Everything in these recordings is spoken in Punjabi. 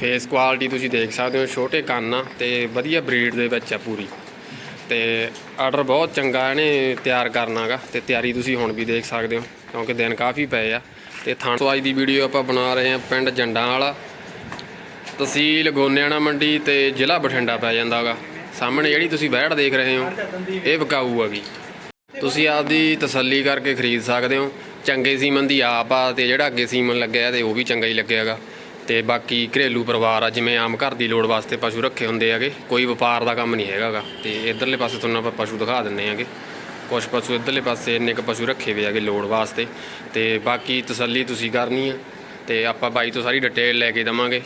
ਫੇਸ ਕੁਆਲਿਟੀ ਤੁਸੀਂ ਦੇਖ ਸਕਦੇ ਹੋ, ਛੋਟੇ ਕੰਨ ਆ ਤੇ ਵਧੀਆ ਬਰੀਡ ਦੇ ਵਿੱਚ ਆ ਪੂਰੀ। ਤੇ ਆਰਡਰ ਬਹੁਤ ਚੰਗਾ ਇਹਨੇ ਤਿਆਰ ਕਰਨਾਗਾ ਤੇ ਤਿਆਰੀ ਤੁਸੀਂ ਹੁਣ ਵੀ ਦੇਖ ਸਕਦੇ ਹੋ, ਕਿਉਂਕਿ ਦਿਨ ਕਾਫੀ ਪਏ ਆ। ਤੇ ਥਾਂ ਤੋਂ ਅੱਜ ਦੀ ਵੀਡੀਓ ਆਪਾਂ ਬਣਾ ਰਹੇ ਹਾਂ ਪਿੰਡ ਜੰਡਾਂ ਵਾਲਾ। ਤਹਿਸੀਲ ਗੋਨਿਆਣਾ ਮੰਡੀ ਤੇ ਜ਼ਿਲ੍ਹਾ ਬਠਿੰਡਾ ਪੈ ਜਾਂਦਾਗਾ ਸਾਹਮਣੇ ਜਿਹੜੀ ਤੁਸੀਂ ਵਹਿੜ ਦੇਖ ਰਹੇ ਹੋ, ਇਹ ਵਿਕਾਊ ਹੈਗੀ। ਤੁਸੀਂ ਆਪਦੀ ਤਸੱਲੀ ਕਰਕੇ ਖਰੀਦ ਸਕਦੇ ਹੋ। ਚੰਗੇ ਸੀਮਨ ਦੀ ਆਪ ਆ ਤੇ ਜਿਹੜਾ ਅੱਗੇ ਸੀਮਨ ਲੱਗਿਆ ਤੇ ਉਹ ਵੀ ਚੰਗਾ ਹੀ ਲੱਗਿਆਗਾ ਤੇ ਬਾਕੀ ਘਰੇਲੂ ਪਰਿਵਾਰ ਆ, ਜਿਵੇਂ ਆਮ ਘਰ ਦੀ ਲੋੜ ਵਾਸਤੇ ਪਸ਼ੂ ਰੱਖੇ ਹੁੰਦੇ ਹੈਗੇ, ਕੋਈ ਵਪਾਰ ਦਾ ਕੰਮ ਨਹੀਂ ਹੈਗਾਗਾ ਤੇ ਇਧਰਲੇ ਪਾਸੇ ਤੁਹਾਨੂੰ ਆਪਾਂ ਪਸ਼ੂ ਦਿਖਾ ਦਿੰਨੇ ਹੈਗੇ। ਕੁਝ ਪਸ਼ੂ ਇਧਰਲੇ ਪਾਸੇ ਇੰਨੇ ਕੁ ਪਸ਼ੂ ਰੱਖੇ ਹੋਏ ਹੈਗੇ ਲੋੜ ਵਾਸਤੇ। ਤੇ ਬਾਕੀ ਤਸੱਲੀ ਤੁਸੀਂ ਕਰਨੀ ਆ, ਤੇ ਆਪਾਂ ਬਾਈ ਤੋਂ ਸਾਰੀ ਡਿਟੇਲ ਲੈ ਕੇ ਦਵਾਂਗੇ।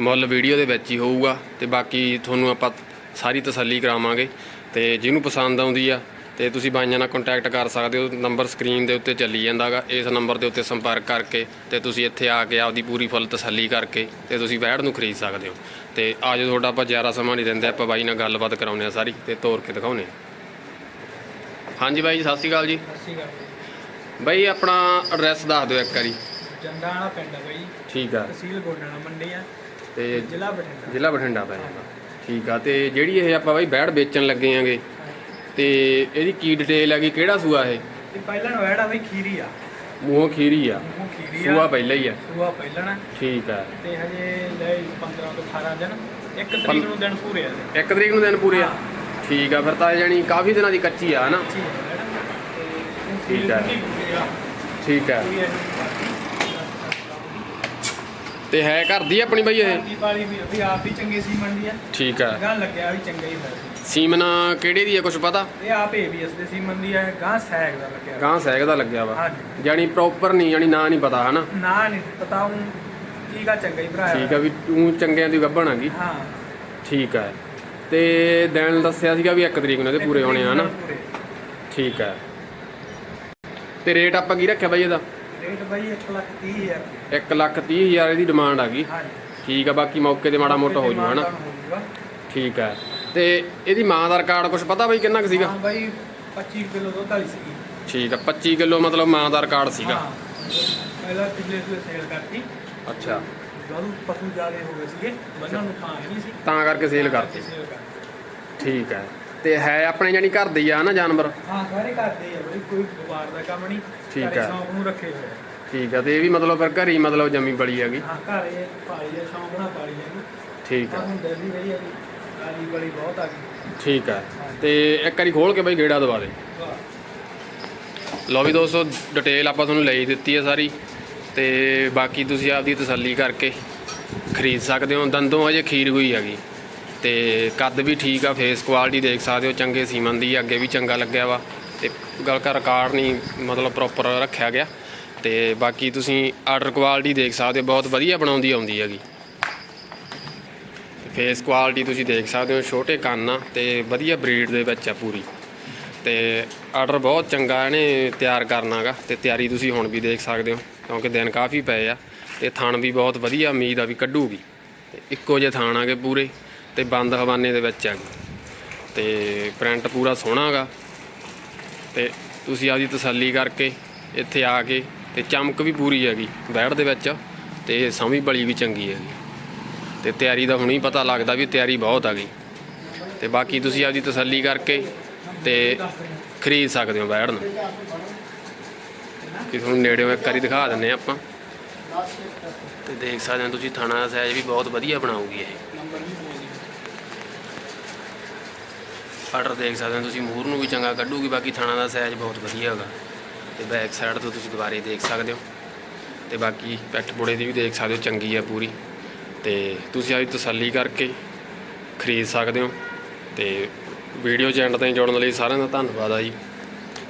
ਮੁੱਲ ਵੀਡੀਓ ਦੇ ਵਿੱਚ ਹੀ ਹੋਊਗਾ, ਤੇ ਬਾਕੀ ਤੁਹਾਨੂੰ ਆਪਾਂ ਸਾਰੀ ਤਸੱਲੀ ਕਰਾਵਾਂਗੇ। ਤੇ ਜਿਹਨੂੰ ਪਸੰਦ ਆਉਂਦੀ ਆ ਤੇ ਤੁਸੀਂ ਬਾਈਆਂ ਨਾਲ ਕੰਟੈਕਟ ਕਰ ਸਕਦੇ ਹੋ ਨੰਬਰ ਸਕਰੀਨ ਦੇ ਉੱਤੇ ਚੱਲੀ ਜਾਂਦਾਗਾ ਇਸ ਨੰਬਰ ਦੇ ਉੱਤੇ ਸੰਪਰਕ ਕਰਕੇ ਤੇ ਤੁਸੀਂ ਇੱਥੇ ਆ ਕੇ ਆਪਦੀ ਪੂਰੀ ਫੁੱਲ ਤਸੱਲੀ ਕਰਕੇ ਤੇ ਤੁਸੀਂ ਵੈੜ ਨੂੰ ਖਰੀਦ ਸਕਦੇ ਹੋ। ਤੇ ਅੱਜ ਤੁਹਾਡਾ ਆਪਾਂ ਜ਼ਿਆਦਾ ਸਮਾਂ ਨਹੀਂ ਦਿੰਦੇ ਆਪਾਂ ਬਾਈ ਨਾਲ ਗੱਲਬਾਤ ਕਰਾਉਂਦੇ ਆ ਸਾਰੀ ਤੇ ਤੋਰ ਕੇ ਦਿਖਾਉਂਦੇ ਆ ਹਾਂਜੀ ਬਾਈ ਜੀ ਸਤਿ ਸ਼੍ਰੀ ਅਕਾਲ ਜੀ। ਸਤਿ ਸ਼੍ਰੀ ਅਕਾਲ। ਬਾਈ ਆਪਣਾ ਐਡਰੈਸ ਦੱਸ ਦਿਓ ਇੱਕ ਵਾਰੀ। ਜੰਡਾ ਵਾਲਾ ਪਿੰਡ ਹੈ ਬਈ। ਠੀਕ ਆ। ਤਹਿਸੀਲ ਗੋਡਾਣਾ ਮੰਡੀ ਆ। ਤੇ ਜ਼ਿਲ੍ਹਾ ਬਠਿੰਡਾ। ਜ਼ਿਲ੍ਹਾ ਬਠਿੰਡਾ ਪੈ ਜਾਂਦਾ ਠੀਕ ਆ ਤੇ ਜਿਹੜੀ ਇਹ ਆਪਾਂ ਬਾਈ ਬੈੜ ਵੇਚਣ ਲੱਗੇ ਆਂਗੇ ਤੇ ਇਹਦੀ ਕੀ ਡਿਟੇਲ ਹੈਗੀ ਕਿਹੜਾ ਸੂਆ ਇਹ? ਪਹਿਲਾਂ ਬਈ ਖੀਰੀ ਆ। ਮੂੰਹੋਂ ਖੀਰੀ ਆ। ਮੂੰਹ ਖੀਰੀ ਆ। ਸੂਆ ਪਹਿਲਾਂ ਹੀ ਆ। ਸੂਆ ਪਹਿਲਾਂ ਨਾ। ਠੀਕ ਆ। ਤੇ ਹਜੇ ਲੈ 15 ਤੋਂ 18 ਦਿਨ। ਇੱਕ ਤਰੀਕ ਨੂੰ ਦਿਨ ਪੂਰੇ ਆ। ਇੱਕ ਤਰੀਕ ਨੂੰ ਦਿਨ ਪੂਰੇ ਆ। ਠੀਕ ਆ ਫਿਰ ਤਾਂ ਜਾਣੀ ਕਾਫੀ ਦਿਨਾਂ ਦੀ ਕੱਚੀ ਆ ਹਨਾ? ਹੈ ਹੈ। ਠੀਕ ਹੈ ਠੀਕ ਆ। ਤੇ ਹੈ ਘਰ ਦੀ ਆਪਣੀ ਬਾਈ ਇਹ? ਦੀ ਵਾਲੀ ਵੀ ਵੀ ਆਪ ਵੀ ਚੰਗੇ ਸੀ ਮੰਡੀ ਆ। ਠੀਕ ਆ। ਗਾਂ ਲੱਗਿਆ ਵੀ ਚੰਗਾ ਹੀ ਹੋਇਆ ਸੀਮਨ ਕਿਹੜੇ ਦੀ ਆ ਕੁਝ ਪਤਾ? ਇਹ ਆਪ ਏਬੀਐਸ ਦੇ ਸੀ ਮੰਡੀ ਆ ਗਾਂ ਸੈਗ ਦਾ ਲੱਗਿਆ ਗਾਂ ਸੈਗ ਦਾ ਲੱਗਿਆ ਵਾ। ਹਾਂਜੀ। ਜਾਣੀ ਪ੍ਰੋਪਰ ਨਹੀਂ ਜਾਣੀ ਨਾਂ ਨਹੀਂ ਪਤਾ ਹਨਾ? ਨਾ ਨਹੀਂ ਪਤਾ ਹੂੰ ਠੀਕ ਆ ਚੰਗਾ ਹੀ ਭਰਾ ਠੀਕ ਆ ਵੀ ਤੂੰ ਚੰਗਿਆਂ ਦੀ ਗੱਭਣ ਆਗੀ ਹਾਂ। ਠੀਕ ਆ। ਤੇ ਦਿਨ ਦੱਸਿਆ ਸੀਗਾ ਵੀ 1 ਤਰੀਕ ਨੂੰ ਇਹਦੇ ਪੂਰੇ ਹੋਣੇ ਆ ਹਨਾ? ਪੂਰੇ। ਠੀਕ ਹੈ ਤੇ ਰੇਟ ਆਪਾਂ ਕੀ ਰੱਖਿਆ ਬਾਈ ਇਹਦਾ? ਰੇਟ ਬਾਈ 1 ਲੱਖ 30 ਹਜ਼ਾਰ 1 ਲੱਖ 30 ਹਜ਼ਾਰ ਇਹਦੀ ਡਿਮਾਂਡ ਆ ਗਈ। ਹਾਂਜੀ। ਠੀਕ ਆ ਬਾਕੀ ਮੌਕੇ ਤੇ ਮਾੜਾ ਮੋਟਾ ਹੋ ਜੂ ਹਨਾ। ਠੀਕ ਹੈ ਤੇ ਇਹਦੀ ਮਾਂ ਦਾ ਰਿਕਾਰਡ ਕੁਝ ਪਤਾ ਬਾਈ ਕਿੰਨਾ ਕੁ ਸੀਗਾ? ਹਾਂ ਬਾਈ 25 ਕਿਲੋ ਦੁੱਧ ਵਾਲੀ ਸੀਗੀ। ਠੀਕ ਆ 25 ਕਿਲੋ ਮਤਲਬ ਮਾਂ ਦਾ ਰਿਕਾਰਡ ਸੀਗਾ। ਪਹਿਲਾਂ ਪਿਛਲੇ ਸੂਏ ਸੇਲ ਕਰਤੀ। ਅੱਛਾ। ਜਦੋਂ ਪਸ਼ੂ ਜ਼ਿਆਦੇ ਹੋ ਗਏ ਸੀਗੇ ਬੰਨਾਂ ਨੂੰ ਥਾਂ ਹੈ ਨਹੀਂ ਸੀ। ਤਾਂ ਕਰਕੇ ਸੇਲ ਕਰਤੀ। ਸੇਲ ਕਰਤੀ। ਠੀਕ ਹੈ ਤੇ ਹੈ ਆਪਣੇ ਜਾਨੀ ਘਰ ਦੇ ਹੀ ਆ ਨਾ ਜਾਨਵਰ? ਹਾਂ ਸਾਰੇ ਕਰਦੇ ਆ ਬਈ ਕੋਈ ਵਪਾਰ ਦਾ ਕੰਮ ਨਹੀਂ। ਠੀਕ ਘਰੇ ਆ। ਸ਼ੌਂਕ ਨੂੰ ਰੱਖੇ ਹੋਏ ਆ। ਠੀਕ ਹੈ ਤੇ ਇਹ ਵੀ ਮਤਲਬ ਫਿਰ ਘਰ ਹੀ ਮਤਲਬ ਜੰਮੀ ਬੜੀ ਹੈਗੀ। ਹਾਂ ਘਰ ਪਾਲੀ ਆ ਸ਼ੌਂਕ ਨਾਲ ਪਾਲੀ ਆ ਠੀਕ ਤਾਂ ਹੈ ਹੁਣ ਦਿੱਲੀ ਰਹੀ ਆ ਕਾਲੀ ਬੜੀ ਬਹੁਤ ਆ ਗਈ। ਠੀਕ ਹੈ ਤੇ ਇੱਕ ਵਾਰੀ ਖੋਲ ਕੇ ਬਾਈ ਗੇੜਾ ਦਵਾ ਦੇ। ਵਾਹ। ਲਓ ਵੀ ਦੋਸਤੋ ਡਿਟੇਲ ਆਪਾਂ ਤੁਹਾਨੂੰ ਲਈ ਦਿੱਤੀ ਹੈ ਸਾਰੀ ਤੇ ਬਾਕੀ ਤੁਸੀਂ ਆਪਦੀ ਤਸੱਲੀ ਕਰਕੇ ਖਰੀਦ ਸਕਦੇ ਹੋ। ਦੰਦੋਂ ਹਜੇ ਖੀਰ ਹੋਈ ਹੈਗੀ। ਤੇ ਕੱਦ ਵੀ ਠੀਕ ਆ ਫੇਸ ਕੁਆਲਿਟੀ ਦੇਖ ਸਕਦੇ ਹੋ, ਚੰਗੇ ਸੀਮਨ ਦੀ, ਅੱਗੇ ਵੀ ਚੰਗਾ ਲੱਗਿਆ ਵਾ ਤੇ ਗਲਕਾ ਰਿਕਾਰਡ ਨਹੀਂ ਮਤਲਬ ਪ੍ਰੋਪਰ ਰੱਖਿਆ ਗਿਆ ਤੇ ਬਾਕੀ ਤੁਸੀਂ ਆਰਡਰ ਕੁਆਲਿਟੀ ਦੇਖ ਸਕਦੇ ਹੋ, ਬਹੁਤ ਵਧੀਆ ਬਣਾਉਂਦੀ ਆਉਂਦੀ ਹੈਗੀ। ਫੇਸ ਕੁਆਲਿਟੀ ਤੁਸੀਂ ਦੇਖ ਸਕਦੇ ਹੋ, ਛੋਟੇ ਕੰਨ ਆ ਤੇ ਵਧੀਆ ਬਰੀਡ ਦੇ ਵਿੱਚ ਆ ਪੂਰੀ। ਤੇ ਆਰਡਰ ਬਹੁਤ ਚੰਗਾ ਇਹਨੇ ਤਿਆਰ ਕਰਨਾਗਾ ਤੇ ਤਿਆਰੀ ਤੁਸੀਂ ਹੁਣ ਵੀ ਦੇਖ ਸਕਦੇ ਹੋ, ਕਿਉਂਕਿ ਦਿਨ ਕਾਫੀ ਪਏ ਆ ਤੇ ਥਣ ਵੀ ਬਹੁਤ ਵਧੀਆ, ਉਮੀਦ ਆ ਵੀ ਕੱਢੂਗੀ। ਤੇ ਇੱਕੋ ਜਿਹੇ ਥਾਣ ਆਗੇ ਪੂਰੇ। ਤੇ ਬੰਦ ਹਵਾਨੇ ਦੇ ਵਿੱਚ ਆ ਤੇ ਪ੍ਰਿੰਟ ਪੂਰਾ ਸੋਹਣਾਗਾ ਤੇ ਤੁਸੀਂ ਆਪਦੀ ਤਸੱਲੀ ਕਰਕੇ ਇੱਥੇ ਆ ਕੇ ਤੇ ਚਮਕ ਵੀ ਪੂਰੀ ਹੈਗੀ ਬੈੜ ਦੇ ਵਿੱਚ ਤੇ ਸਮੀ ਬਲੀ ਵੀ ਚੰਗੀ ਹੈਗੀ। ਤੇ ਤਿਆਰੀ ਦਾ ਹੁਣੀ ਪਤਾ ਲੱਗਦਾ ਵੀ ਤਿਆਰੀ ਬਹੁਤ ਆ ਗਈ। ਤੇ ਬਾਕੀ ਤੁਸੀਂ ਆਪਦੀ ਤਸੱਲੀ ਕਰਕੇ ਤੇ ਖਰੀਦ ਸਕਦੇ ਹੋ ਬੈੜ ਨੂੰ। ਕਿ ਤੁਹਾਨੂੰ ਨੇੜਿਓਂ ਇੱਕ ਵਾਰੀ ਦਿਖਾ ਦਿੰਨੇ ਆ ਆਪਾਂ। ਤੇ ਦੇਖ ਸਕਦੇ ਹੋ ਤੁਸੀਂ ਥਾਣਾ ਦਾ ਸਾਈਜ਼ ਵੀ ਬਹੁਤ ਵਧੀਆ ਬਣਾਉਗੀ ਇਹ। ਆਰਡਰ ਦੇਖ ਸਕਦੇ ਹੋ ਤੁਸੀਂ ਮੂਰ ਨੂੰ ਵੀ ਚੰਗਾ ਕੱਢੂਗੀ, ਬਾਕੀ ਥਾਣਾ ਦਾ ਸਾਈਜ਼ ਬਹੁਤ ਵਧੀਆ ਹੈਗਾ। ਤੇ ਬੈਕ ਸਾਈਡ ਤੋਂ ਤੁਸੀਂ ਦੁਬਾਰੇ ਦੇਖ ਸਕਦੇ ਹੋ। ਤੇ ਬਾਕੀ ਪੈਟ ਬੁੜੇ ਦੀ ਵੀ ਦੇਖ ਸਕਦੇ ਹੋ, ਚੰਗੀ ਆ ਪੂਰੀ। ਤੇ ਤੁਸੀਂ ਆਪਦੀ ਤਸੱਲੀ ਕਰਕੇ ਖਰੀਦ ਸਕਦੇ ਹੋ। ਤੇ ਵੀਡੀਓ ਚੈਨਲ ਤੇ ਜੁੜਨ ਲਈ ਸਾਰਿਆਂ ਦਾ ਧੰਨਵਾਦ ਆ ਜੀ।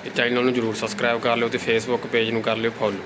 ਇਹ ਚੈਨਲ ਨੂੰ ਜਰੂਰ ਸਬਸਕ੍ਰਾਈਬ ਕਰ ਲਿਓ ਤੇ ਫੇਸਬੁੱਕ ਪੇਜ ਨੂੰ ਕਰ ਲਿਓ ਫੋਲੋ